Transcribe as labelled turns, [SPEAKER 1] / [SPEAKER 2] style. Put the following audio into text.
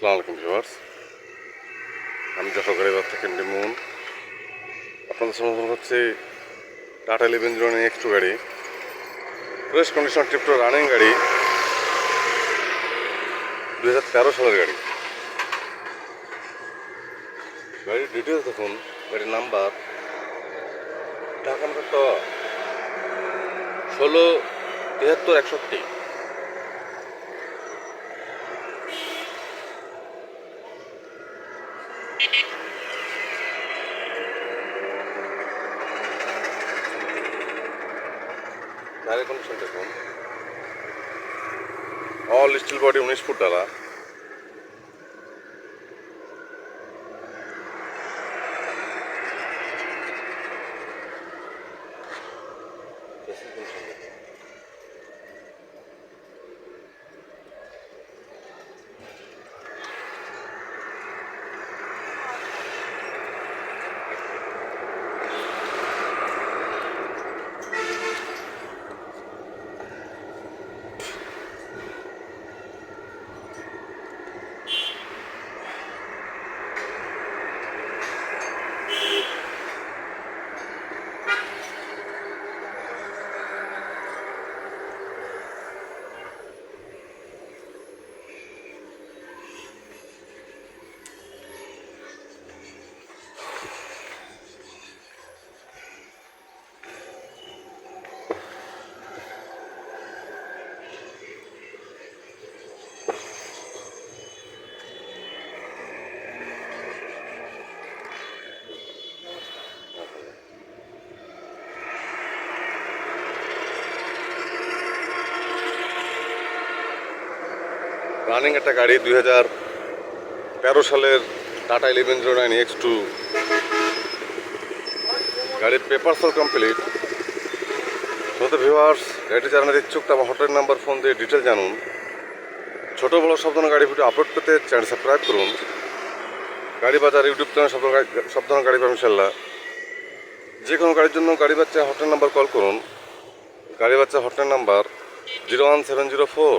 [SPEAKER 1] সালাম আলাইকুম ভিউয়ার্স আমি যশোগাড়ি বাদ থেকে ডিমুন আপনাদের সমর্থন হচ্ছে Tata eleven zero nine X two গাড়ি। ফ্রেশ কন্ডিশন ট্রিপটো রানিং গাড়ি। দু হাজার তেরো সালের গাড়ি। গাড়ির ডিটেলস দেখুন। গাড়ির নাম্বার ঢাকা নাম্বার তো। ষোলো তিয়াত্তর একষট্টি। গাড়ির কন্ডিশন দেখুন অল স্টিল বডি উনিশ ফুট ডালা রানিং একটা গাড়ি দুই হাজার তেরো সালের Tata eleven zero nine X two গাড়ির পেপার সল কমপ্লিট ছোট ভিউয়ার্স গাড়িটি জানার ইচ্ছুক তো আমার হটেল নাম্বার ফোন দিয়ে ডিটেল জানুন। ছোট বড় সব ধরনের গাড়ি ভিডিও আপলোড করতে চ্যানেল সাবস্ক্রাইব করুন। গাড়ি বাজার ইউটিউব চ্যানেল সব ধরনের সব ধরনের গাড়ি পাবেন ইনশাল্লাহ যে কোনো গাড়ির জন্য গাড়ি বাচ্চা হটেল নাম্বার কল করুন। গাড়ি বাচ্চা hotline number zero one seven zero four